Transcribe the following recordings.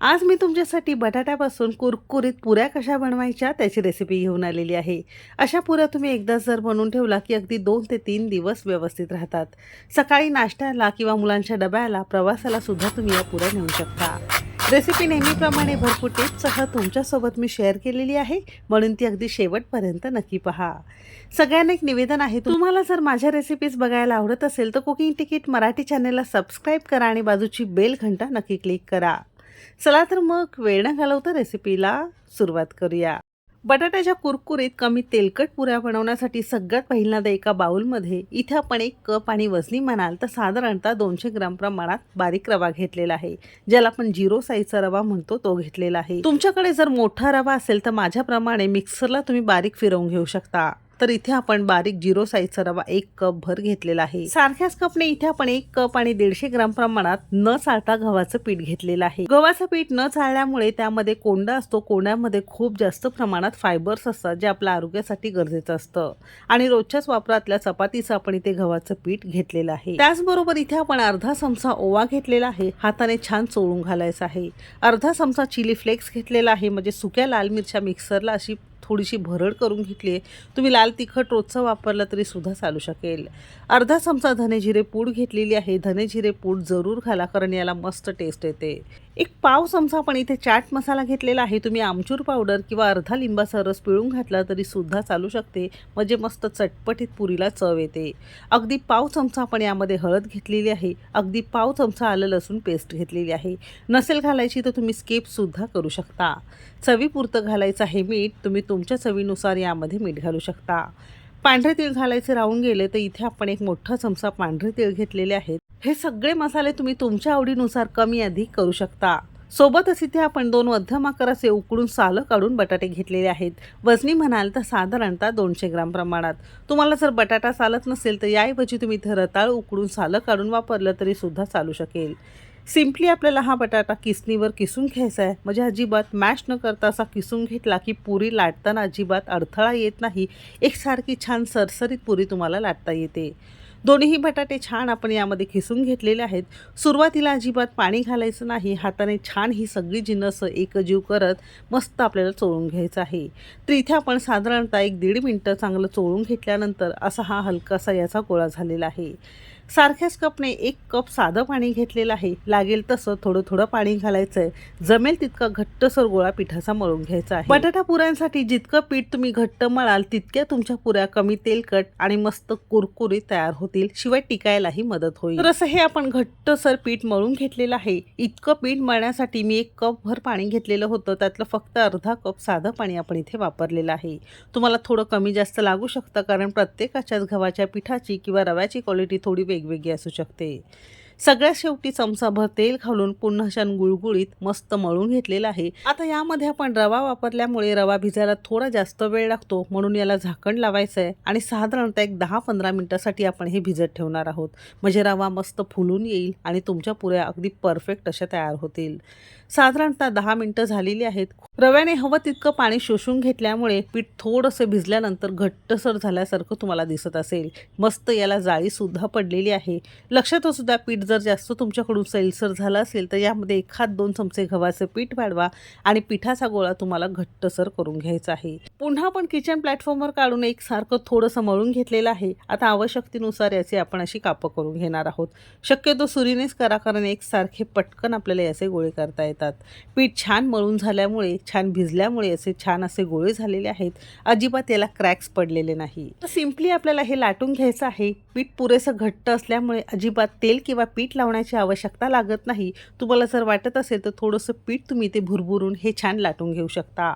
आज मी तुमच्यासाठी बटाट्यापासून कुरकुरीत पुऱ्या कशा बनवायच्या त्याची रेसिपी घेऊन आलेली आहे. अशा पुऱ्या तुम्ही एकदा जर बनवून ठेवला की अगदी दोन ते तीन दिवस व्यवस्थित राहतात. सकाळी नाश्त्याला किंवा मुलांच्या डब्याला प्रवासाला सुद्धा तुम्ही या पुऱ्या नेऊ शकता. रेसिपी नेहमीप्रमाणे भरपूर टिप्ससह तुमच्यासोबत मी शेअर केलेली आहे. म्हणून ती अगदी शेवटपर्यंत नक्की पहा. सगळ्यांना एक निवेदन आहे तुम्हाला जर माझ्या रेसिपीज बघायला आवडत असेल तर कुकिंग तिकीट मराठी चॅनेलला सबस्क्राईब करा आणि बाजूची बेल घंटा नक्की क्लिक करा. चला तर मग वेळ न घालवता रेसिपीला सुरुवात करूया. बटाट्याच्या कुरकुरीत कमी तेलकट पुऱ्या बनवण्यासाठी सगळ्यात पहिल्यांदा एका बाउलमध्ये इथे आपण एक कप आणि वजनी म्हणाल तर साधारणतः दोनशे ग्राम प्रमाणात बारीक रवा घेतलेला आहे ज्याला आपण झिरो साईजचा रवा म्हणतो तो घेतलेला आहे. तुमच्याकडे जर मोठा रवा असेल तर माझ्याप्रमाणे मिक्सरला तुम्ही बारीक फिरवून घेऊ शकता. तर इथे आपण बारीक जिरो साईजचा रवा एक कप भर घेतलेला आहे. सारख्याच कपने इथे आपण एक कप आणि दीडशे ग्राम प्रमाणात न चाळता गव्हाचं पीठ घेतलेलं आहे. गव्हाचं पीठ न चाळल्यामुळे त्यामध्ये कोंडा असतो. कोंड्यामध्ये खूप जास्त प्रमाणात फायबर्स असतात जे आपल्या आरोग्यासाठी गरजेचं असतं. आणि रोजच्याच वापरातल्या चपातीचं आपण इथे गव्हाचं पीठ घेतलेलं आहे. त्याचबरोबर इथे आपण अर्धा चमचा ओवा घेतलेला आहे. हाताने छान चोळून घालायचा आहे. अर्धा चमचा चिली फ्लेक्स घेतलेला आहे. म्हणजे सुक्या लाल मिरच्या मिक्सरला अशी थोडीशी भरड करून घेतली आहे तुम्ही लाल तिखट रोजचं वापरलं तरी सुद्धा चालू शकेल. अर्धा चमचा धने जिरे पूड घेतलेली आहे धने जिरे पूड जरूर घाला कारण याला मस्त टेस्ट येते. एक पाव चमचा पण इथे चाट मसाला घेतलेला आहे. तुम्ही आमचूर पावडर किंवा अर्धा लिंबाचा रस पिळून घातला तरी सुद्धा चालू शकते. म्हणजे मस्त चटपटीत पुरीला चव येते. अगदी पाव चमचा आपण यामध्ये हळद घेतलेली आहे. अगदी पाव चमचा आलं लसूण पेस्ट घेतलेली आहे. नसेल घालायची तर तुम्ही स्किपसुद्धा करू शकता. चवीपुरतं घालायचं आहे मीठ. तुम्ही तुमच्या चवीनुसार यामध्ये मीठ घालू शकता. पांढरे तीळ घालायचे राहून गेले तर इथे आपण एक मोठा चमचा पांढरे तीळ घेतलेले आहेत. हे सगळे मसाले तुम्ही तुमच्या आवडीनुसार कमी अधिक करू शकता. सोबतच इथे आपण दोन मध्यम आकाराचे उकडून सालं काढून बटाटे घेतलेले आहेत. वजनी म्हणाल तर साधारणतः दोनशे ग्राम प्रमाणात. तुम्हाला जर बटाटा चालत नसेल तर याऐवजी तुम्ही इथे रताळ उकडून सालं काढून वापरलं तरी सुद्धा चालू शकेल. सिम्पली आपल्याला हा बटाटा किसणीवर किसून घ्यायचा आहे. म्हणजे अजिबात मॅश न करता असा किसून घेतला की पुरी लाटताना अजिबात अडथळा येत नाही. एकसारखी छान सरसरीत पुरी तुम्हाला लाटता येते. दोन्हीही बटाटे छान आपण यामध्ये खिसून घेतलेले आहेत. सुरुवातीला अजिबात पाणी घालायचं नाही. हाताने छान ही सगळी जिन्नस एकजीव करत मस्त आपल्याला चोळून घ्यायचं आहे. तर इथे आपण साधारणतः एक दीड मिनटं चांगलं चोळून घेतल्यानंतर असा हा हलकासा याचा गोळा झालेला आहे. सारख्याच कपने एक कप साधं पाणी घेतलेलं आहे. लागेल तसं थोडं थोडं पाणी घालायचं आहे जमेल तितका घट्टसर गोळा पिठाचा मळून घ्यायचा आहे. बटाटा पुऱ्यांसाठी जितकं पीठ तुम्ही घट्ट मळाल तितक्या तुमच्या पुऱ्या कमी तेलकट आणि मस्त कुरकुरीत तयार होतील. शिवाय टिकायलाही मदत होईल. तर असं हे आपण घट्टसर पीठ मळून घेतलेलं आहे. इतकं पीठ मळण्यासाठी मी एक कप भर पाणी घेतलेलं होतं. त्यातलं फक्त अर्धा कप साधं पाणी आपण इथे वापरलेलं आहे. तुम्हाला थोडं कमी जास्त लागू शकतं कारण प्रत्येकाच्याच गव्हाच्या पिठाची किंवा रव्याची क्वालिटी थोडी वेगवेगळी असू शकते. सगळ्यात शेवटी चमचाभर तेल घालून पुन्हा छान गुळगुळीत मस्त मळून घेतलेला आहे. आता यामध्ये आपण रवा वापरल्यामुळे रवा भिजायला थोडा जास्त वेळ लागतो म्हणून याला झाकण लावायचं आहे आणि साधारणतः एक दहा पंधरा मिनटासाठी आपण हे भिजत ठेवणार आहोत. म्हणजे रवा मस्त फुलून येईल आणि तुमच्या पुऱ्या अगदी परफेक्ट अशा तयार होतील. साधारणतः दहा मिनटं झालेली आहेत. रव्याने हवं तितकं पाणी शोषून घेतल्यामुळे पीठ थोडंसं भिजल्यानंतर घट्टसर झाल्यासारखं तुम्हाला दिसत असेल. मस्त याला जाळी सुद्धा पडलेली आहे. लक्षात सुद्धा पीठ जर जास्त तुमच्याकडून सैलसर झाला असेल तर यामध्ये एखाद दोन चमचे गव्हाचं पीठ वाढवा आणि पिठाचा गोळा तुम्हाला घट्टसर करून घ्यायचा आहे. पुन्हा आपण किचन प्लॅटफॉर्मवर काढून एक सारखं थोडंसं मळून घेतलेलं आहे. आता आवश्यकतेनुसार याचे आपण अशी कापं करून घेणार आहोत. शक्यतो सुरीनेच करा कारण एकसारखे पटकन आपल्याला याचे गोळे करता येतात. पीठ छान मळून झाल्यामुळे छान भिजल्यामुळे असे छान असे गोळे झालेले आहेत. अजिबात याला क्रॅक्स पडलेले नाही. तर सिम्पली आपल्याला हे लाटून घ्यायचं आहे. पीठ पुरेसं घट्ट असल्यामुळे अजिबात तेल किंवा पीठ लावण्याची आवश्यकता लागत नाही. तुम्हाला जर वाटत असेल तर थोडंसं पीठ तुम्ही ते भुरभुरून हे छान लाटून घेऊ शकता.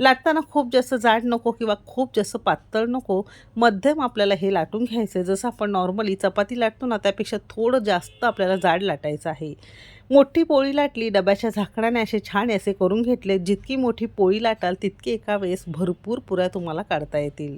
लाटताना खूप जास्त जाड नको किंवा खूप जास्त पातळ नको. मध्यम आपल्याला हे लाटून घ्यायचं आहे जसं आपण नॉर्मली चपाती लाटतो ना त्यापेक्षा थोडं जास्त आपल्याला जाड लाटायचं आहे. मोठी पोळी लाटली डब्याच्या झाकणाने असे छान असे करून घेतले. जितकी मोठी पोळी लाटाल तितकी एका वेळेस भरपूर पुऱ्या तुम्हाला काढता येतील.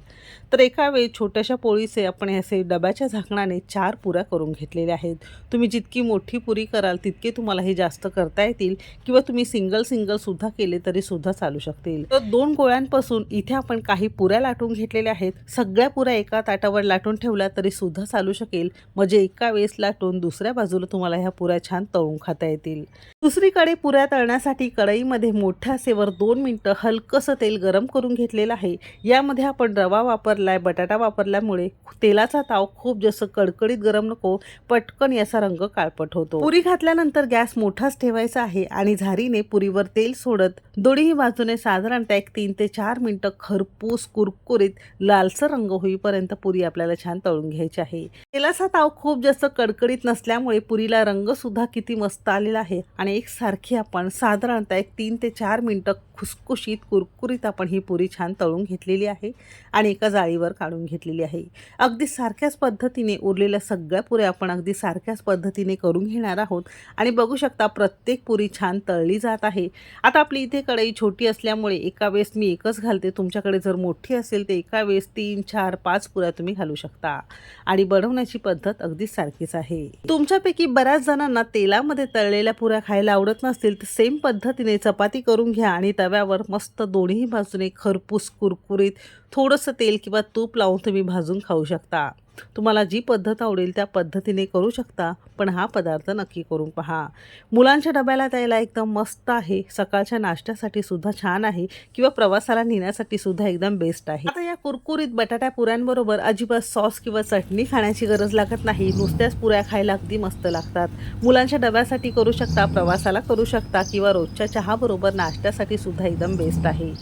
तर एका वेळी छोट्याशा पोळीचे आपण असे डब्याच्या झाकणाने चार पुऱ्या करून घेतलेल्या आहेत. तुम्ही जितकी मोठी पुरी कराल तितके तुम्हाला हे जास्त करता येतील किंवा तुम्ही सिंगल सिंगलसुद्धा केले तरी सुद्धा चालू शकतील. तर दोन गोळ्यांपासून इथे आपण काही पुऱ्या लाटून घेतलेल्या आहेत. सगळ्या पुऱ्या एका ताटावर लाटून ठेवल्या तरी सुद्धा चालू शकेल. म्हणजे एका वेळेस लाटून दुसऱ्या बाजूला तुम्हाला ह्या पुऱ्या छान तळून खात करता येतील. दुसरीकडे पुऱ्या तळण्यासाठी कढईमध्ये मोठ्या सेवर दोन मिनटं हलकंसं तेल गरम करून घेतलेलं आहे. यामध्ये आपण रवा वापरलाय बटाटा वापरल्यामुळे तेलाचा ताव खूप जास्त कडकडीत गरम नको पटकन याचा रंग काळपट होतो. पुरी घातल्यानंतर गॅस मोठाच ठेवायचा आहे आणि झारीने पुरीवर तेल सोडत दोन्ही बाजूने साधारणतः एक तीन ते चार मिनटं खरपूस कुरकुरीत लालसर रंग होईपर्यंत पुरी आपल्याला छान तळून घ्यायची आहे. तेलाचा ताव खूप जास्त कडकडीत नसल्यामुळे पुरीला रंगसुद्धा किती मस्त आलेला आहे. आणि एकसारखी आपण साधारणतः एक तीन ते चार मिनटं खुसखुशीत कुरकुरीत आपण ही पुरी छान तळून घेतलेली आहे आणि एका जाळीवर काढून घेतलेली आहे. अगदी सारख्याच पद्धतीने उरलेल्या सगळ्या पुऱ्या आपण अगदी सारख्याच पद्धतीने करून घेणार आहोत. आणि बघू शकता प्रत्येक पुरी छान तळली जात आहे. आता आपली इथे कढई छोटी असल्यामुळे एका वेळेस मी एकच घालते. तुमच्याकडे जर मोठी असेल तर एका वेळेस तीन चार पाच पुऱ्या तुम्ही घालू शकता. आणि बनवण्याची पद्धत अगदी सारखीच आहे. तुमच्यापैकी बऱ्याच जणांना तेलामध्ये तळलेल्या पुऱ्या खायला आवडत नसतील तर सेम पद्धतीने चपाती करून घ्या आणि तव्यावर मस्त दोन्ही बाजूने खरपूस कुरकुरीत थोडंसं तेल किंवा तूप लावून तुम्ही भाजून खाऊ शकता. तुम्हाला जी पद्धत आवडेल त्या पद्धतीने करू शकता पण हा पदार्थ नक्की करून पहा. मुलांच्या डब्याला द्यायला एकदम मस्त आहे. सकाळच्या नाश्त्यासाठी सुद्धा छान आहे किंवा प्रवासाला नेण्यासाठी सुद्धा एकदम बेस्ट आहे. आता या कुरकुरीत बटाट्या पुऱ्यांबरोबर अजिबात सॉस किंवा चटणी खाण्याची गरज लागत नाही. नुसत्याच पुऱ्या खायला अगदी मस्त लागतात. मुलांच्या डब्यासाठी करू शकता प्रवासाला करू शकता किंवा रोजच्या चहाबरोबर नाश्त्यासाठी सुद्धा एकदम बेस्ट आहे.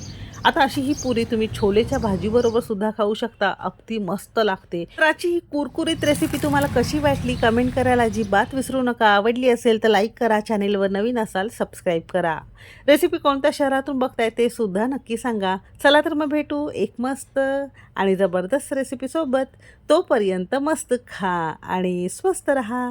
आता अशी ही पुरी तुम्ही छोलेच्या भाजीबरोबर सुद्धा खाऊ शकता. अगदी मस्त लागते. तर आजची ही कुरकुरीत रेसिपी तुम्हाला कशी वाटली? कमेंट करायला अजिबात विसरू नका. आवडली असेल तर लाईक करा. चॅनेलवर नवीन असाल सबस्क्राईब करा. रेसिपी कोणत्या शहरातून बघताय ते सुद्धा नक्की सांगा. चला तर मग भेटू एक मस्त आणि जबरदस्त रेसिपीसोबत तोपर्यंत मस्त खा आणि स्वस्त रहा.